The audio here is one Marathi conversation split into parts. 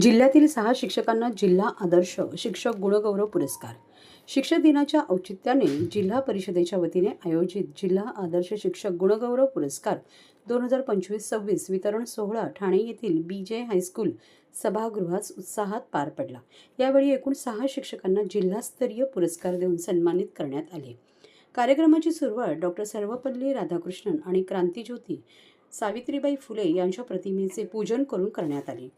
जिल्ह्यातील सहा शिक्षकांना जिल्हा आदर्श शिक्षक गुणगौरव पुरस्कार. शिक्षक दिनाच्या औचित्याने जिल्हा परिषदेच्या वतीने आयोजित जिल्हा आदर्श शिक्षक गुणगौरव पुरस्कार दोन हजार पंचवीस सव्वीस वितरण सोहळा ठाणे येथील बी जे हायस्कूल सभागृहात उत्साहात पार पडला. यावेळी एकूण सहा शिक्षकांना जिल्हास्तरीय पुरस्कार देऊन सन्मानित करण्यात आले. कार्यक्रमाची सुरुवात डॉक्टर सर्वपल्ली राधाकृष्णन आणि क्रांतीज्योती सावित्रीबाई फुले यांच्या प्रतिमेचे पूजन करून करण्यात आले.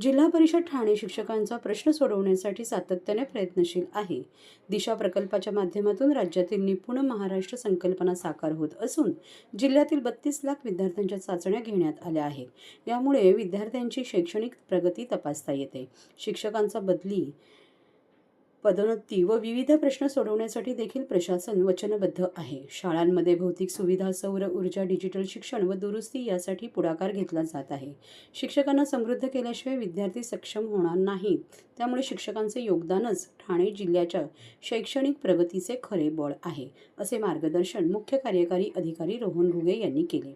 जिल्हा परिषद ठाणे शिक्षकांचा प्रश्न सोडवण्यासाठी सातत्याने प्रयत्नशील आहे. दिशा प्रकल्पाच्या माध्यमातून राज्यातील निपुण महाराष्ट्र संकल्पना साकार होत असून जिल्ह्यातील बत्तीस लाख विद्यार्थ्यांच्या चाचण्या घेण्यात आल्या आहेत. यामुळे विद्यार्थ्यांची शैक्षणिक प्रगती तपासता येते. शिक्षकांचा बदली पदोन्नती व विविध प्रश्न सोडवण्यासाठी देखील प्रशासन वचनबद्ध आहे. शाळांमध्ये भौतिक सुविधा सौर ऊर्जा डिजिटल शिक्षण व दुरुस्ती यासाठी पुढाकार घेतला जात आहे. शिक्षकांना समृद्ध केल्याशिवाय विद्यार्थी सक्षम होणार नाहीत त्यामुळे शिक्षकांचे योगदानच ठाणे जिल्ह्याच्या शैक्षणिक प्रगतीचे खरे बळ आहे असे मार्गदर्शन मुख्य कार्यकारी अधिकारी रोहन घुगे यांनी केले.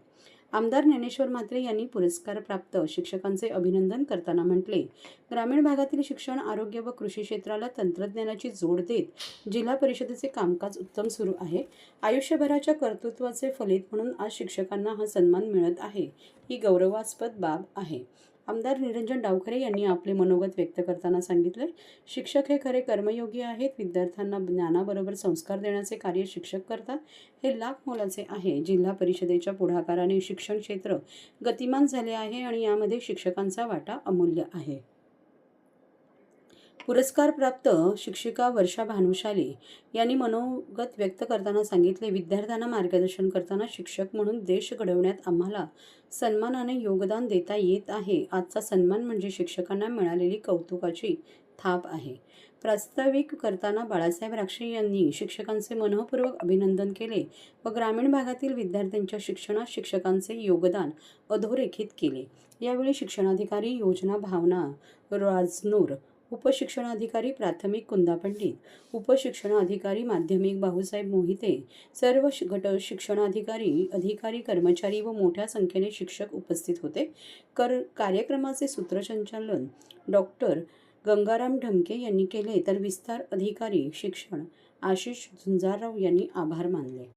आमदार ज्ञानेश्वर म्हात्रे यांनी पुरस्कारप्राप्त शिक्षकांचे अभिनंदन करताना म्हटले ग्रामीण भागातील शिक्षण आरोग्य व कृषी क्षेत्राला तंत्रज्ञानाची जोड देत जिल्हा परिषदेचे कामकाज उत्तम सुरू आहे. आयुष्यभराच्या कर्तृत्वाचे फलित म्हणून आज शिक्षकांना हा सन्मान मिळत आहे. ही गौरवास्पद बाब आहे. आमदार निरंजन डावखरे यांनी आपले मनोगत व्यक्त करताना सांगितले शिक्षक हे खरे कर्मयोगी आहेत विद्यार्थ्यांना ज्ञानाबरोबर संस्कार देण्याचे कार्य शिक्षक करतात. हे लाख मोलाचे आहे. जिल्हा परिषदेच्या पुढाकाराने शिक्षण क्षेत्र गतिमान झाले आहे आणि यामध्ये शिक्षकांचा वाटा अमूल्य आहे. पुरस्कार प्राप्त शिक्षिका वर्षा भानुशाली यांनी मनोगत व्यक्त करताना सांगितले विद्यार्थ्यांना मार्गदर्शन करताना शिक्षक म्हणून देश घडवण्यात आम्हाला सन्मानाने योगदान देता येत आहे. आजचा सन्मान म्हणजे शिक्षकांना मिळालेली कौतुकाची थाप आहे. प्रास्ताविक करताना बाळासाहेब राक्षे यांनी शिक्षकांचे मनःपूर्वक अभिनंदन केले व ग्रामीण भागातील विद्यार्थ्यांच्या शिक्षणात शिक्षकांचे योगदान अधोरेखित केले. यावेळी शिक्षणाधिकारी योजना भावना राजनूर उपशिक्षणाधिकारी प्राथमिक कुंदा पंडित उपशिक्षणाधिकारी माध्यमिक भाऊसाहेब मोहिते सर्व गट शिक्षणाधिकारी अधिकारी कर्मचारी व मोठ्या संख्येने शिक्षक उपस्थित होते. कर कार्यक्रमाचे सूत्रसंचालन डॉक्टर गंगाराम ढमके यांनी केले. तर विस्तार अधिकारी शिक्षण आशिष झुंजारराव यांनी आभार मानले.